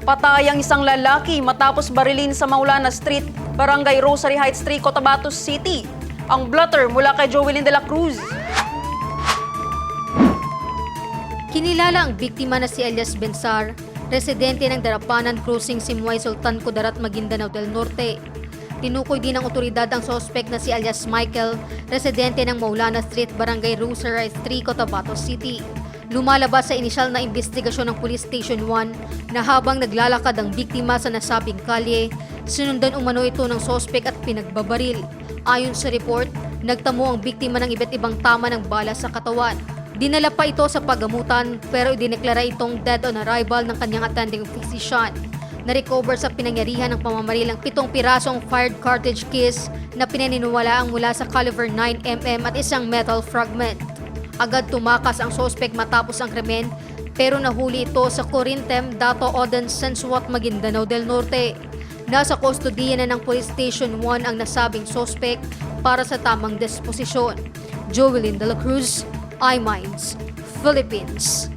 Patay ang isang lalaki matapos barilin sa Maulana Street, Barangay Rosary Heights 3, Cotabato City. Ang blotter mula kay Jovelyn de la Cruz. Kinilala ang biktima na si Elias Bensar, residente ng Darapanan Crossing Simuay Sultan Kudarat, Maguindanao del Norte. Tinukoy din ng otoridad ang sospek na si alias Michael, residente ng Maulana Street, Barangay Rosary 3, Cotabato City. Lumalabas sa inisyal na investigasyon ng Police Station 1 na habang naglalakad ang biktima sa nasabing kalye, sinundan umano ito ng sospek at pinagbabaril. Ayon sa report, nagtamo ang biktima ng iba't ibang tama ng bala sa katawan. Dinala pa ito sa pagamutan pero idineklara itong dead on arrival ng kanyang attending physician. Na-recover sa pinangyarihan ng pamamaril ang pitong pirasong fired cartridge case na pinaniniwalaang mula sa caliber 9mm at isang metal fragment. Agad tumakas ang sospek matapos ang krimen pero nahuli ito sa Corintem, Dato Oden, Sensuat, Maguindanao del Norte. Nasa kustodiya na ng Police Station 1 ang nasabing sospek para sa tamang disposisyon. Jovelyn de la Cruz, iMinds, Philippines.